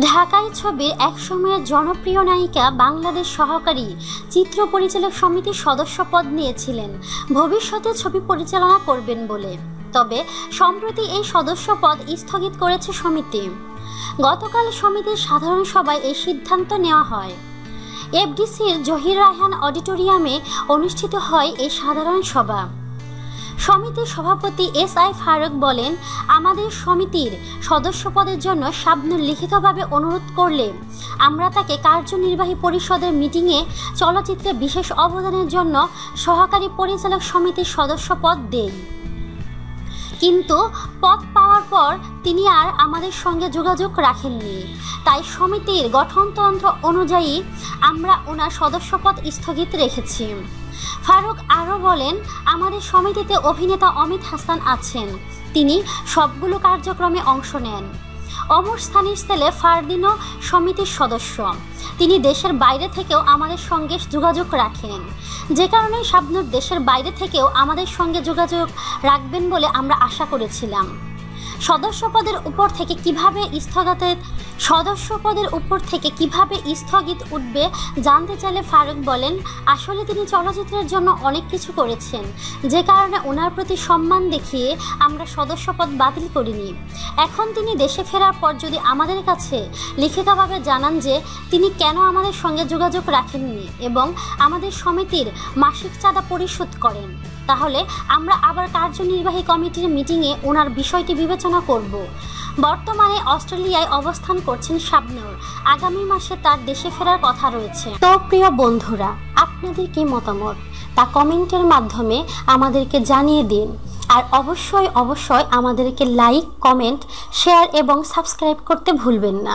ঢাকাই ছবির একসময়ের জনপ্রিয় নায়িকা বাংলাদেশ সহকারী চিত্র পরিচালক সমিতির সদস্য পদ নিয়েছিলেন। ভবিষ্যতে ছবি পরিচালনা করবেন বলে। তবে সম্প্রতি এই সদস্য পদ স্থগিত করেছে সমিতি। গতকাল সমিতির সাধারণ সভায় এই সিদ্ধান্ত নেওয়া হয়। এফডিসির জহির রায়হান অডিটোরিয়ামে অনুষ্ঠিত হয় এই সাধারণ সভা। সমিতির সভাপতি এস আই ফারুক বলেন, আমাদের সমিতির সদস্য পদের জন্য শাবনুর লিখিতভাবে অনুরোধ করলে আমরা তাকে কার্যনির্বাহী পরিষদের মিটিংয়ে চলচ্চিত্রে বিশেষ অবদানের জন্য সহকারী পরিচালক সমিতির সদস্য পদ দেই। কিন্তু পদ পর তিনি আর আমাদের সঙ্গে যোগাযোগ রাখেননি। তাই সমিতির গঠনতন্ত্র অনুযায়ী আমরা ওনার সদস্যপদ স্থগিত রেখেছি। ফারুক আরও বলেন, আমাদের সমিতিতে অভিনেতা অমিত হাসান আছেন। তিনি সবগুলো কার্যক্রমে অংশ নেন। অমর স্থানীয় ছেলে ফারদিনও সমিতির সদস্য। তিনি দেশের বাইরে থেকেও আমাদের সঙ্গে যোগাযোগ রাখেন। যে কারণে শাবনুর দেশের বাইরে থেকেও আমাদের সঙ্গে যোগাযোগ রাখবেন বলে আমরা আশা করেছিলাম। সদস্য পদের উপর থেকে কীভাবে স্থগিতের সদস্য পদের উপর থেকে কীভাবে স্থগিত উঠবে জানতে চাইলে ফারুক বলেন, আসলে তিনি চলচ্চিত্রের জন্য অনেক কিছু করেছেন। যে কারণে ওনার প্রতি সম্মান দেখিয়ে আমরা সদস্য পদ বাতিল করিনি। এখন তিনি দেশে ফেরার পর যদি আমাদের কাছে লিখিতভাবে জানান যে তিনি কেন আমাদের সঙ্গে যোগাযোগ রাখেননি এবং আমাদের সমিতির মাসিক চাঁদা পরিশোধ করেন, তাহলে আমরা আবার কার্যনির্বাহী কমিটির মিটিংয়ে ওনার বিষয়টি বিবেচনা করব। বর্তমানে অস্ট্রেলিয়ায় অবস্থান করছেন শাবনুর। আগামী মাসে তার দেশে ফেরার কথা রয়েছে। তো প্রিয় বন্ধুরা, আপনাদের কি মতামত? তা কমেন্টের মাধ্যমে আমাদেরকে জানিয়ে দিন। আর অবশ্যই অবশ্যই আমাদেরকে লাইক, কমেন্ট, শেয়ার এবং সাবস্ক্রাইব করতে ভুলবেন না।